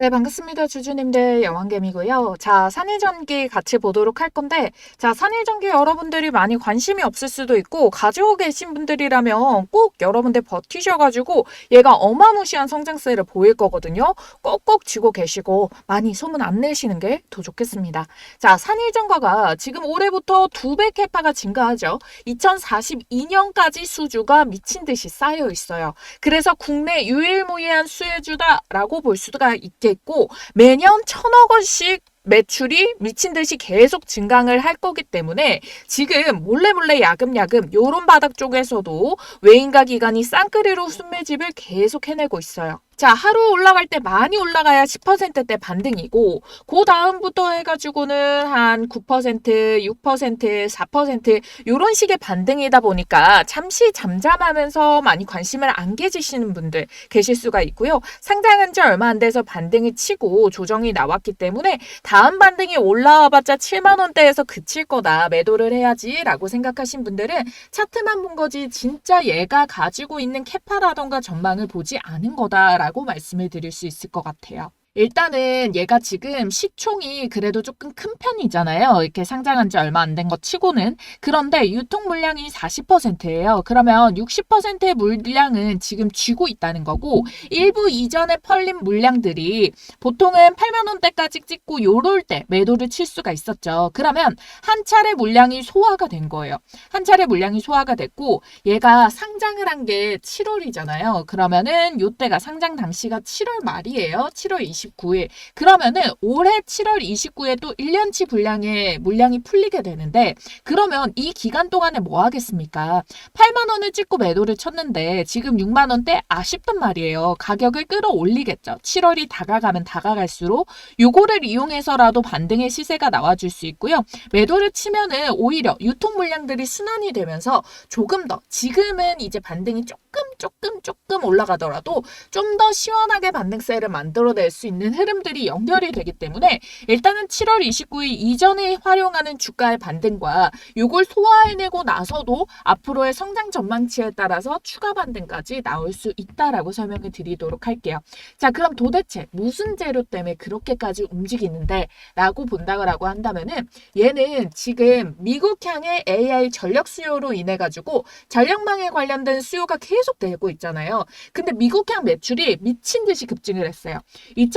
네, 반갑습니다. 주주님들 여왕개미고요. 자, 산일전기 같이 보도록 할 건데, 자, 산일전기 여러분들이 많이 관심이 없을 수도 있고, 가지고 계신 분들이라면 꼭 여러분들 버티셔가지고, 얘가 어마무시한 성장세를 보일 거거든요. 꼭꼭 쥐고 계시고, 많이 소문 안 내시는 게 더 좋겠습니다. 자, 산일전가가 지금 올해부터 두 배 캐파가 증가하죠. 2042년까지 수주가 미친 듯이 쌓여 있어요. 그래서 국내 유일무이한 수혜주다라고 볼 수가 있겠 있고 매년 천억 원씩 매출이 미친 듯이 계속 증강을 할 거기 때문에 지금 몰래 몰래 야금야금 요런 바닥 쪽에서도 외인가 기관이 쌍끌이로 순매집을 계속 해내고 있어요. 자, 하루 올라갈 때 많이 올라가야 10%대 반등이고, 그 다음부터 해가지고는 한 9%, 6%, 4% 이런 식의 반등이다 보니까 잠시 잠잠하면서 많이 관심을 안 가지시는 분들 계실 수가 있고요. 상장한 지 얼마 안 돼서 반등이 치고 조정이 나왔기 때문에 다음 반등이 올라와봤자 7만 원대에서 그칠 거다. 매도를 해야지라고 생각하신 분들은 차트만 본 거지 진짜 얘가 가지고 있는 캐파라던가 전망을 보지 않은 거다라 말씀을 드릴 수 있을 것 같아요. 일단은 얘가 지금 시총이 그래도 조금 큰 편이잖아요. 이렇게 상장한 지 얼마 안 된 것 치고는. 그런데 유통 물량이 40%예요. 그러면 60%의 물량은 지금 쥐고 있다는 거고 일부 이전에 펄린 물량들이 보통은 8만 원대까지 찍고 요럴 때 매도를 칠 수가 있었죠. 그러면 한 차례 물량이 소화가 된 거예요. 한 차례 물량이 소화가 됐고 얘가 상장을 한 게 7월이잖아요. 그러면은 요때가 상장 당시가 7월 말이에요. 7월 20 29일. 그러면은 올해 7월 29일에 또 1년치 분량의 물량이 풀리게 되는데 그러면 이 기간 동안에 뭐 하겠습니까? 8만 원을 찍고 매도를 쳤는데 지금 6만 원대 아쉽단 말이에요. 가격을 끌어올리겠죠. 7월이 다가가면 다가갈수록 요거를 이용해서라도 반등의 시세가 나와줄 수 있고요. 매도를 치면은 오히려 유통 물량들이 순환이 되면서 조금 더 지금은 이제 반등이 조금 조금 조금 올라가더라도 좀 더 시원하게 반등세를 만들어낼 수 있는 흐름들이 연결이 되기 때문에 일단은 7월 29일 이전에 활용하는 주가의 반등과 이걸 소화해내고 나서도 앞으로의 성장 전망치에 따라서 추가 반등까지 나올 수 있다라고 설명을 드리도록 할게요. 자, 그럼 도대체 무슨 재료 때문에 그렇게까지 움직이는데 라고 본다고 한다면은 얘는 지금 미국 향의 AI 전력 수요로 인해 가지고 전력망에 관련된 수요가 계속 되고 있잖아요. 근데 미국 향 매출이 미친 듯이 급증을 했어요.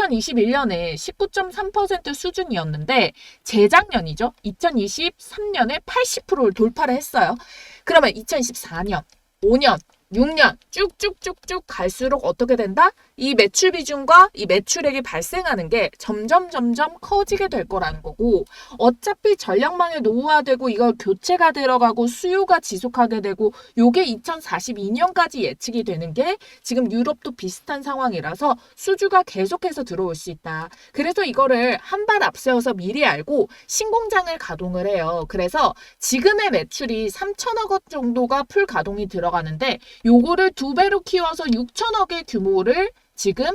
2021년에 19.3% 수준이었는데 재작년이죠. 2023년에 80%를 돌파를 했어요. 그러면 2024년, 5년, 6년 쭉쭉쭉쭉 갈수록 어떻게 된다? 이 매출 비중과 이 매출액이 발생하는 게 점점 점점 커지게 될 거라는 거고 어차피 전력망이 노후화되고 이걸 교체가 들어가고 수요가 지속하게 되고 요게 2042년까지 예측이 되는 게 지금 유럽도 비슷한 상황이라서 수주가 계속해서 들어올 수 있다. 그래서 이거를 한 발 앞세워서 미리 알고 신공장을 가동을 해요. 그래서 지금의 매출이 3천억 원 정도가 풀 가동이 들어가는데 요거를 두 배로 키워서 6천억의 규모를 지금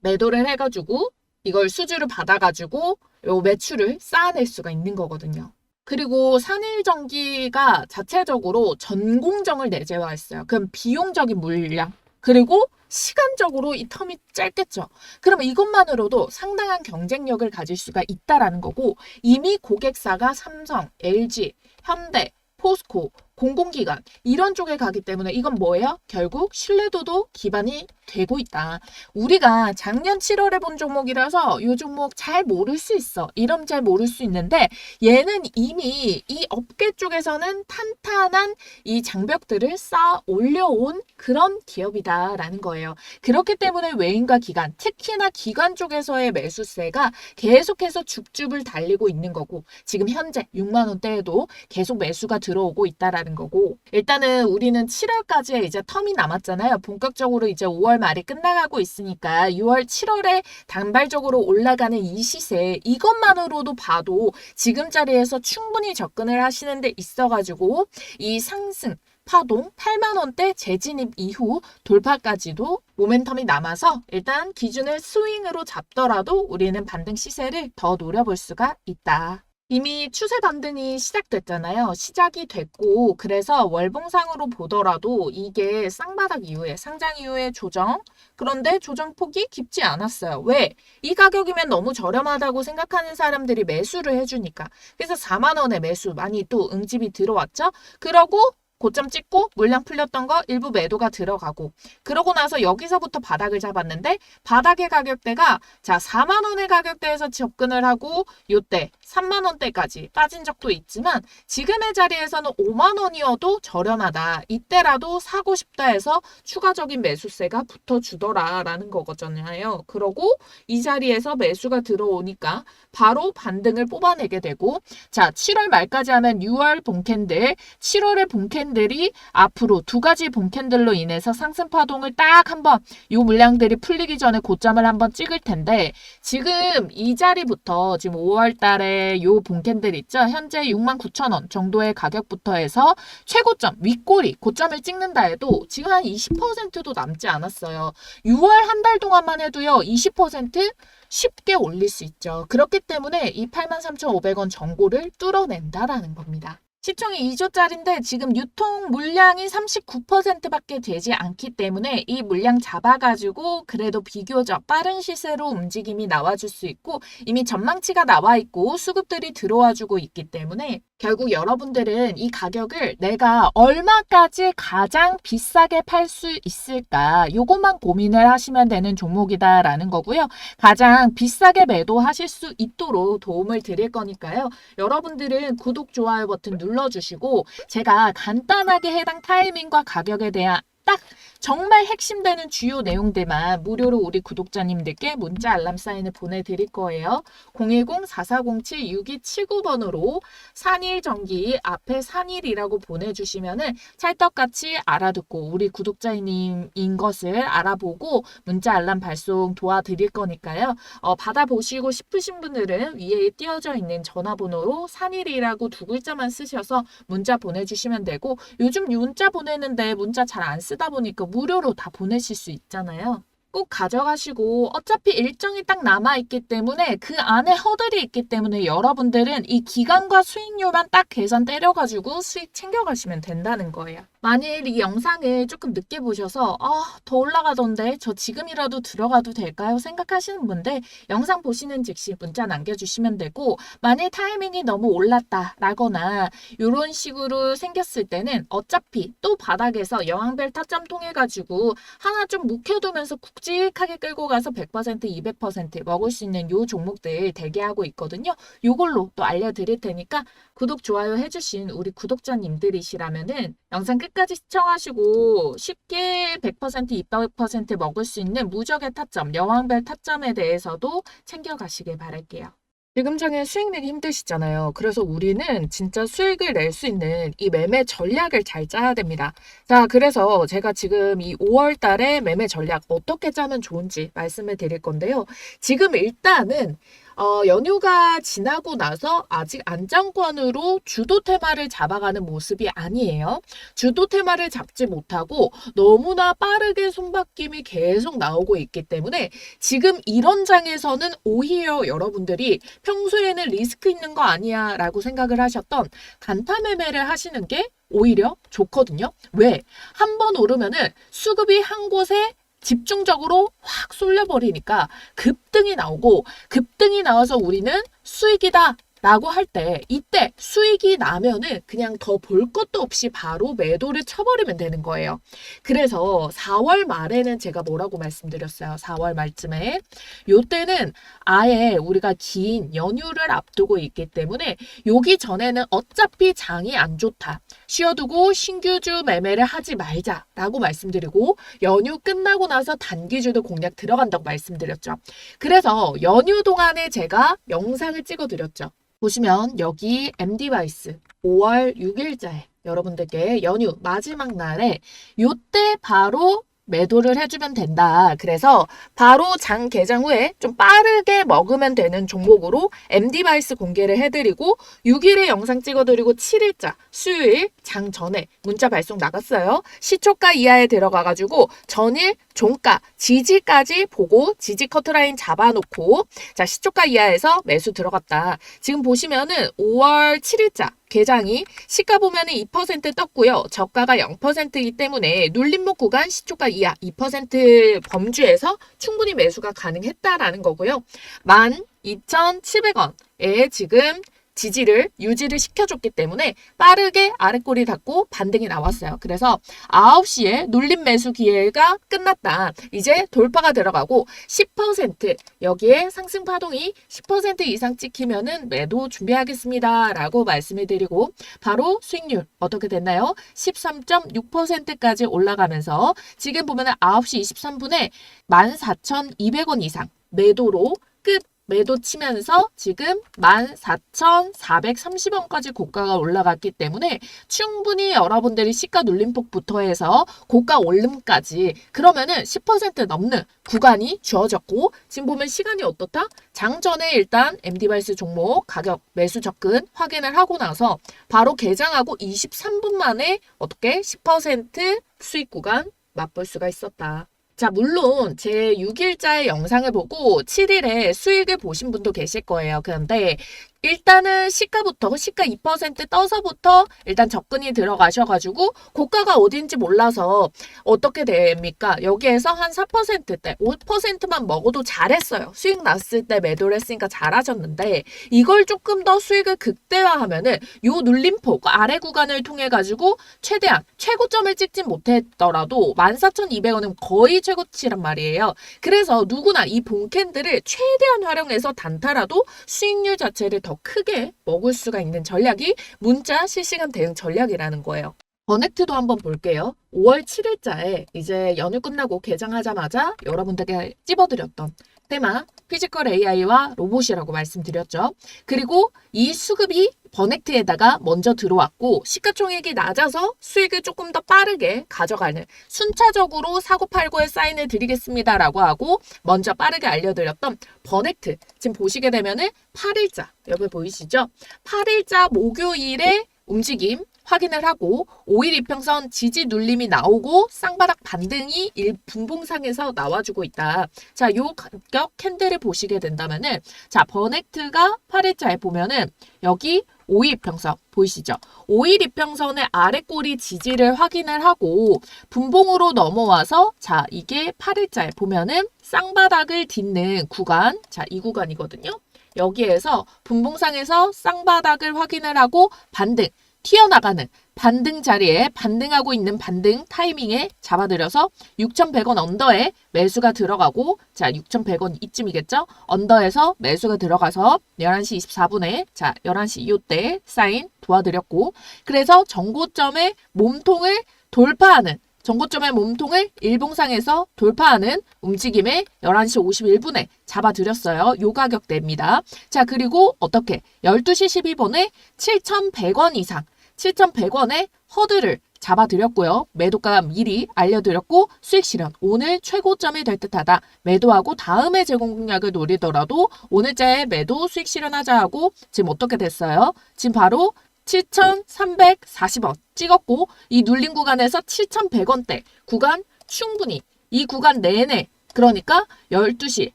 매도를 해가지고 이걸 수주를 받아가지고 요 매출을 쌓아낼 수가 있는 거거든요. 그리고 산일전기가 자체적으로 전공정을 내재화했어요. 그럼 비용적인 물량 그리고 시간적으로 이 텀이 짧겠죠. 그러면 이것만으로도 상당한 경쟁력을 가질 수가 있다라는 거고 이미 고객사가 삼성, LG, 현대, 포스코, 공공기관 이런 쪽에 가기 때문에 이건 뭐예요? 결국 신뢰도도 기반이 되고 있다. 우리가 작년 7월에 본 종목이라서 이 종목 잘 모를 수 있어. 이름 잘 모를 수 있는데 얘는 이미 이 업계 쪽에서는 탄탄한 이 장벽들을 쌓아 올려온 그런 기업이다라는 거예요. 그렇기 때문에 외인과 기관, 특히나 기관 쪽에서의 매수세가 계속해서 줍줍을 달리고 있는 거고 지금 현재 6만 원대에도 계속 매수가 들어오고 있다라는 거고 일단은 우리는 7월까지 이제 텀이 남았잖아요. 본격적으로 이제 5월 말이 끝나가고 있으니까 6월, 7월에 단발적으로 올라가는 이 시세 이것만으로도 봐도 지금 자리에서 충분히 접근을 하시는 데 있어가지고 이 상승 파동 8만 원대 재진입 이후 돌파까지도 모멘텀이 남아서 일단 기준을 스윙으로 잡더라도 우리는 반등 시세를 더 노려볼 수가 있다. 이미 추세 반등이 시작됐잖아요. 시작이 됐고, 그래서 월봉상으로 보더라도 이게 쌍바닥 이후에, 상장 이후에 조정, 그런데 조정폭이 깊지 않았어요. 왜? 이 가격이면 너무 저렴하다고 생각하는 사람들이 매수를 해주니까. 그래서 4만 원에 매수 많이 또 응집이 들어왔죠? 그러고 고점 찍고 물량 풀렸던 거 일부 매도가 들어가고 그러고 나서 여기서부터 바닥을 잡았는데 바닥의 가격대가 자 4만 원의 가격대에서 접근을 하고 요때 3만 원대까지 빠진 적도 있지만 지금의 자리에서는 5만 원이어도 저렴하다. 이때라도 사고 싶다 해서 추가적인 매수세가 붙어 주더라라는 거거든요. 그러고 이 자리에서 매수가 들어오니까 바로 반등을 뽑아내게 되고 자 7월 말까지 하면 6월 본캔들 7월의 본캔들 이 앞으로 두 가지 본캔들로 인해서 상승 파동을 딱 한번 요 물량들이 풀리기 전에 고점을 한번 찍을 텐데 지금 이 자리부터 지금 5월 달에 요 본캔들 있죠 현재 69,000원 정도의 가격부터 해서 최고점 윗꼬리 고점을 찍는다 해도 지금 한 20%도 남지 않았어요 6월 한 달 동안만 해도요 20% 쉽게 올릴 수 있죠. 그렇기 때문에 이 83,500원 정고를 뚫어낸다라는 겁니다. 시총이 2조짜리인데 지금 유통 물량이 39%밖에 되지 않기 때문에 이 물량 잡아가지고 그래도 비교적 빠른 시세로 움직임이 나와줄 수 있고 이미 전망치가 나와 있고 수급들이 들어와주고 있기 때문에 결국 여러분들은 이 가격을 내가 얼마까지 가장 비싸게 팔 수 있을까 요것만 고민을 하시면 되는 종목이다라는 거고요. 가장 비싸게 매도하실 수 있도록 도움을 드릴 거니까요. 여러분들은 구독, 좋아요 버튼 눌러주시고 제가 간단하게 해당 타이밍과 가격에 대한 딱 정말 핵심되는 주요 내용들만 무료로 우리 구독자님들께 문자 알람 사인을 보내드릴 거예요. 010-4407-6279번으로 산일전기 앞에 산일이라고 보내주시면 은 찰떡같이 알아듣고 우리 구독자님인 것을 알아보고 문자 알람 발송 도와드릴 거니까요. 어, 받아보시고 싶으신 분들은 위에 띄어져 있는 전화번호로 산일이라고 두 글자만 쓰셔서 문자 보내주시면 되고 요즘 문자 보내는데 문자 잘 안 쓰다 보니까 무료로 다 보내실 수 있잖아요. 꼭 가져가시고 어차피 일정이 딱 남아있기 때문에 그 안에 허들이 있기 때문에 여러분들은 이 기간과 수익률만 딱 계산 때려가지고 수익 챙겨가시면 된다는 거예요. 만일 이 영상을 조금 늦게 보셔서 아, 더 올라가던데 저 지금이라도 들어가도 될까요? 생각하시는 분들 영상 보시는 즉시 문자 남겨주시면 되고 만일 타이밍이 너무 올랐다 라거나 이런 식으로 생겼을 때는 어차피 또 바닥에서 여왕별 타점 통해 가지고 하나 좀 묵혀두면서 굵직하게 끌고 가서 100% 200% 먹을 수 있는 요 종목들 대기하고 있거든요. 요걸로 또 알려드릴 테니까 구독 좋아요 해주신 우리 구독자님들이시라면은 영상 끝 까지 시청하시고 쉽게 100% 200% 먹을 수 있는 무적의 타점 여왕별 타점에 대해서도 챙겨가시길 바랄게요. 지금 장에 수익 내기 힘드시잖아요. 그래서 우리는 진짜 수익을 낼 수 있는 이 매매 전략을 잘 짜야 됩니다. 자, 그래서 제가 지금 이 5월 달에 매매 전략 어떻게 짜면 좋은지 말씀을 드릴 건데요. 지금 일단은 어, 연휴가 지나고 나서 아직 안정권으로 주도 테마를 잡아가는 모습이 아니에요. 주도 테마를 잡지 못하고 너무나 빠르게 손바뀜이 계속 나오고 있기 때문에 지금 이런 장에서는 오히려 여러분들이 평소에는 리스크 있는 거 아니야 라고 생각을 하셨던 단타 매매를 하시는 게 오히려 좋거든요. 왜? 한 번 오르면은 수급이 한 곳에 집중적으로 확 쏠려버리니까 급등이 나오고 급등이 나와서 우리는 수익이다. 라고 할 때 이때 수익이 나면은 그냥 더 볼 것도 없이 바로 매도를 쳐버리면 되는 거예요. 그래서 4월 말에는 제가 뭐라고 말씀드렸어요. 4월 말쯤에 요때는 아예 우리가 긴 연휴를 앞두고 있기 때문에 여기 전에는 어차피 장이 안 좋다. 쉬어두고 신규주 매매를 하지 말자라고 말씀드리고 연휴 끝나고 나서 단기주도 공략 들어간다고 말씀드렸죠. 그래서 연휴 동안에 제가 영상을 찍어드렸죠. 보시면 여기 MD바이스 5월 6일자에 여러분들께 연휴 마지막 날에 요때 바로 매도를 해주면 된다. 그래서 바로 장 개장 후에 좀 빠르게 먹으면 되는 종목으로 MD바이스 공개를 해드리고 6일에 영상 찍어드리고 7일자 수요일 장 전에 문자 발송 나갔어요. 시초가 이하에 들어가가지고 전일, 종가, 지지까지 보고 지지 커트라인 잡아놓고 자 시초가 이하에서 매수 들어갔다. 지금 보시면은 5월 7일자 개장이 시가 보면은 2% 떴고요. 저가가 0%이기 때문에 눌림목 구간 시초가 이하 2% 범주에서 충분히 매수가 가능했다라는 거고요. 12,700원에 지금 지지를 유지를 시켜줬기 때문에 빠르게 아래꼬리 닫고 반등이 나왔어요. 그래서 9시에 눌림 매수 기회가 끝났다. 이제 돌파가 들어가고 10% 여기에 상승 파동이 10% 이상 찍히면은 매도 준비하겠습니다. 라고 말씀을 드리고 바로 수익률 어떻게 됐나요? 13.6%까지 올라가면서 지금 보면은 9시 23분에 14,200원 이상 매도로 끝 매도 치면서 지금 14,430원까지 고가가 올라갔기 때문에 충분히 여러분들이 시가 눌림폭부터 해서 고가 올림까지 그러면은 10% 넘는 구간이 주어졌고 지금 보면 시간이 어떻다? 장전에 일단 MD바이스 종목 가격 매수 접근 확인을 하고 나서 바로 개장하고 23분 만에 어떻게 10% 수익 구간 맛볼 수가 있었다. 자, 물론 제 6일자의 영상을 보고 7일에 수익을 보신 분도 계실 거예요. 그런데 일단은 시가부터 시가 2% 떠서부터 일단 접근이 들어가셔가지고 고가가 어딘지 몰라서 어떻게 됩니까? 여기에서 한 4%대 5%만 먹어도 잘했어요. 수익 났을 때 매도를 했으니까 잘하셨는데 이걸 조금 더 수익을 극대화하면은 요 눌림폭 아래 구간을 통해 가지고 최대한 최고점을 찍진 못했더라도 14,200원은 거의 최고치란 말이에요. 그래서 누구나 이 본캔들을 최대한 활용해서 단타라도 수익률 자체를 더 크게 먹을 수가 있는 전략이 문자 실시간 대응 전략이라는 거예요. 버넥트도 한번 볼게요. 5월 7일자에 이제 연휴 끝나고 개장하자마자 여러분들께 찝어드렸던 테마 피지컬 AI와 로봇이라고 말씀드렸죠. 그리고 이 수급이 버넥트에다가 먼저 들어왔고 시가총액이 낮아서 수익을 조금 더 빠르게 가져가는 순차적으로 사고팔고에 사인을 드리겠습니다라고 하고 먼저 빠르게 알려드렸던 버넥트 지금 보시게 되면은 8일자 여기 보이시죠? 8일자 목요일에 움직임 확인을 하고 5일 이평선 지지 눌림이 나오고 쌍바닥 반등이 일 분봉상에서 나와주고 있다. 자, 요 가격 캔들을 보시게 된다면은 자, 버넥트가 8일자에 보면은 여기 5일 이평선 보이시죠? 5일 이평선의 아래 꼬리 지지를 확인을 하고 분봉으로 넘어와서 자, 이게 8일자에 보면은 쌍바닥을 딛는 구간. 자, 이 구간이거든요. 여기에서 분봉상에서 쌍바닥을 확인을 하고 반등 튀어나가는 반등 자리에 반등하고 있는 반등 타이밍에 잡아들여서 6,100원 언더에 매수가 들어가고 자 6,100원 이쯤이겠죠? 언더에서 매수가 들어가서 11시 24분에 자 11시 이때 사인 도와드렸고 그래서 정고점의 몸통을 돌파하는 정고점의 몸통을 일봉상에서 돌파하는 움직임에 11시 51분에 잡아드렸어요. 요 가격대입니다. 자, 그리고 어떻게? 12시 12분에 7,100원 이상 7,100원에 허드를 잡아드렸고요. 매도가 미리 알려드렸고 수익 실현 오늘 최고점이 될 듯하다. 매도하고 다음에 제공 공략을 노리더라도 오늘자에 매도 수익 실현하자 하고 지금 어떻게 됐어요? 지금 바로 7,340원 찍었고 이 눌린 구간에서 7,100원대 구간 충분히 이 구간 내내 그러니까 12시,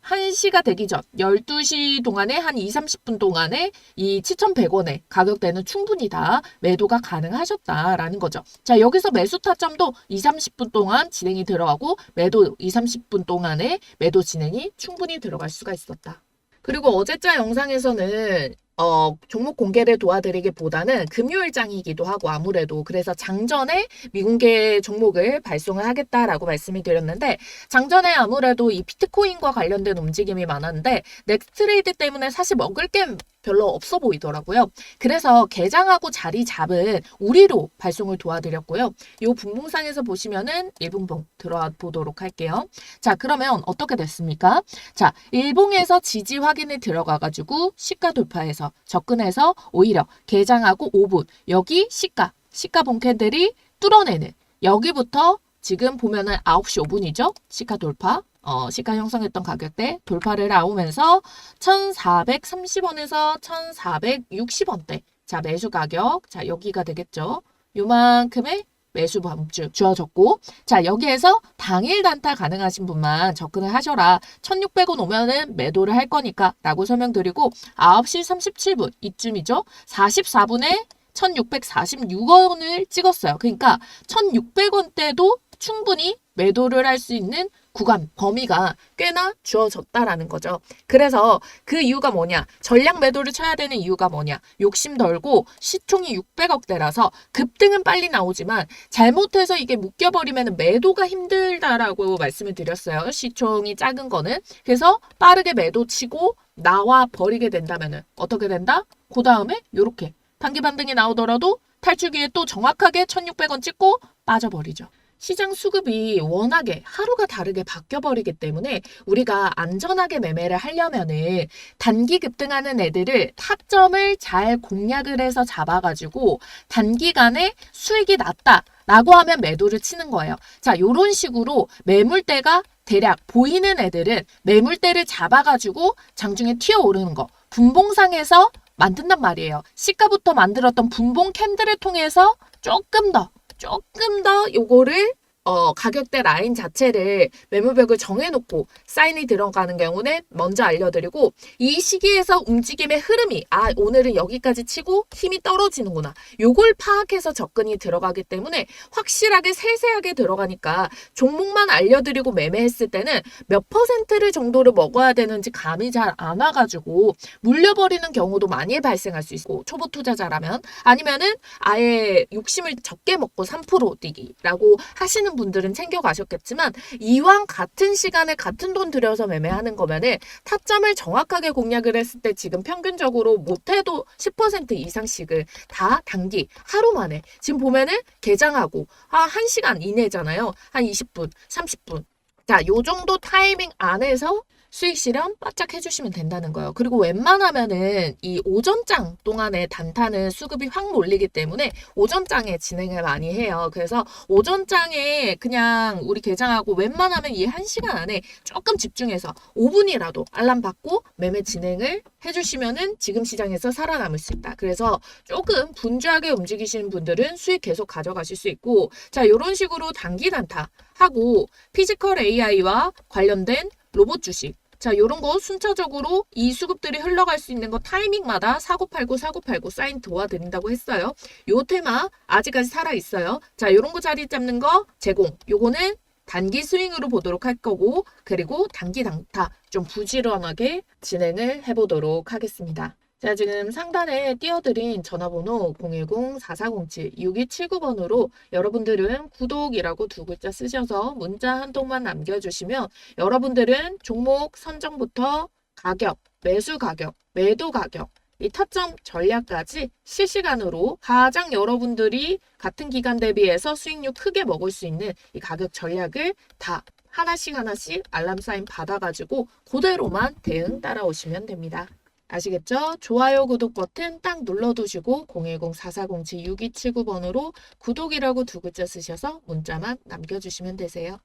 1시가 되기 전 12시 동안에 한 2, 30분 동안에 이 7,100원의 가격대는 충분히 다 매도가 가능하셨다라는 거죠. 자, 여기서 매수 타점도 2, 30분 동안 진행이 들어가고 매도 2, 30분 동안에 매도 진행이 충분히 들어갈 수가 있었다. 그리고 어제자 영상에서는 어, 종목 공개를 도와드리기보다는 금요일장이기도 하고 아무래도 그래서 장전에 미공개 종목을 발송을 하겠다라고 말씀을 드렸는데 장전에 아무래도 이 비트코인과 관련된 움직임이 많았는데 넥스트레이드 때문에 사실 먹을 게 별로 없어 보이더라고요. 그래서 개장하고 자리 잡은 우리로 발송을 도와드렸고요. 요 분봉상에서 보시면은 일분봉 들어와 보도록 할게요. 자, 그러면 어떻게 됐습니까? 자, 일봉에서 지지 확인에 들어가가지고 시가 돌파해서 접근해서 오히려 개장하고 5분 여기 시가 시가 본캔들이 뚫어내는 여기부터 지금 보면은 9시 5분이죠. 시가 돌파. 어, 시가 형성했던 가격대 돌파를 나오면서 1,430원에서 1,460원대. 자, 매수 가격. 자, 여기가 되겠죠. 요만큼의 매수 범주 주어졌고 자 여기에서 당일 단타 가능하신 분만 접근을 하셔라. 1600원 오면은 매도를 할 거니까 라고 설명드리고 9시 37분 이쯤이죠? 44분에 1646원을 찍었어요. 그러니까 1600원대도 충분히 매도를 할 수 있는 구간 범위가 꽤나 주어졌다라는 거죠. 그래서 그 이유가 뭐냐? 전략 매도를 쳐야 되는 이유가 뭐냐? 욕심 덜고 시총이 600억대라서 급등은 빨리 나오지만 잘못해서 이게 묶여버리면 매도가 힘들다라고 말씀을 드렸어요. 시총이 작은 거는. 그래서 빠르게 매도 치고 나와 버리게 된다면은 어떻게 된다? 그 다음에 요렇게 단기 반등이 나오더라도 탈출기에 또 정확하게 1600원 찍고 빠져버리죠. 시장 수급이 워낙에 하루가 다르게 바뀌어버리기 때문에 우리가 안전하게 매매를 하려면은 단기 급등하는 애들을 타점을 잘 공략을 해서 잡아가지고 단기간에 수익이 났다 라고 하면 매도를 치는 거예요. 자, 요런 식으로 매물대가 대략 보이는 애들은 매물대를 잡아가지고 장중에 튀어오르는 거. 분봉상에서 만든단 말이에요. 시가부터 만들었던 분봉 캔들을 통해서 조금 더 조금 더 요거를 어, 가격대 라인 자체를 매물벽을 정해놓고 사인이 들어가는 경우는 먼저 알려드리고 이 시기에서 움직임의 흐름이 아 오늘은 여기까지 치고 힘이 떨어지는구나. 요걸 파악해서 접근이 들어가기 때문에 확실하게 세세하게 들어가니까 종목만 알려드리고 매매했을 때는 몇 퍼센트를 정도를 먹어야 되는지 감이 잘 안 와가지고 물려버리는 경우도 많이 발생할 수 있고 초보 투자자라면 아니면은 아예 욕심을 적게 먹고 3% 뛰기라고 하시는 분들은 챙겨가셨겠지만 이왕 같은 시간에 같은 돈 들여서 매매하는 거면은 타점을 정확하게 공략을 했을 때 지금 평균적으로 못해도 10% 이상씩을 다 단기 하루 만에 지금 보면은 개장하고 아 1시간 이내잖아요. 한 20분, 30분. 자, 요 정도 타이밍 안에서 수익 실현 바짝 해주시면 된다는 거예요. 그리고 웬만하면은 이 오전장 동안에 단타는 수급이 확 몰리기 때문에 오전장에 진행을 많이 해요. 그래서 오전장에 그냥 우리 개장하고 웬만하면 이 한 시간 안에 조금 집중해서 5분이라도 알람 받고 매매 진행을 해주시면은 지금 시장에서 살아남을 수 있다. 그래서 조금 분주하게 움직이시는 분들은 수익 계속 가져가실 수 있고 자 이런 식으로 단기 단타 하고 피지컬 AI와 관련된 로봇 주식. 자, 요런 거 순차적으로 이 수급들이 흘러갈 수 있는 거 타이밍마다 사고팔고 사고팔고 사인 도와드린다고 했어요. 요 테마 아직까지 살아 있어요. 자, 요런 거 자리 잡는 거 제공. 요거는 단기 스윙으로 보도록 할 거고 그리고 단기 단타 좀 부지런하게 진행을 해보도록 하겠습니다. 자, 지금 상단에 띄워드린 전화번호 010-4407-6279번으로 여러분들은 구독이라고 두 글자 쓰셔서 문자 한 통만 남겨주시면 여러분들은 종목 선정부터 가격, 매수 가격, 매도 가격, 이 타점 전략까지 실시간으로 가장 여러분들이 같은 기간 대비해서 수익률 크게 먹을 수 있는 이 가격 전략을 다 하나씩 하나씩 알람 사인 받아가지고 그대로만 대응 따라오시면 됩니다. 아시겠죠? 좋아요, 구독 버튼 딱 눌러두시고 010-4407-6279번으로 구독이라고 두 글자 쓰셔서 문자만 남겨주시면 되세요.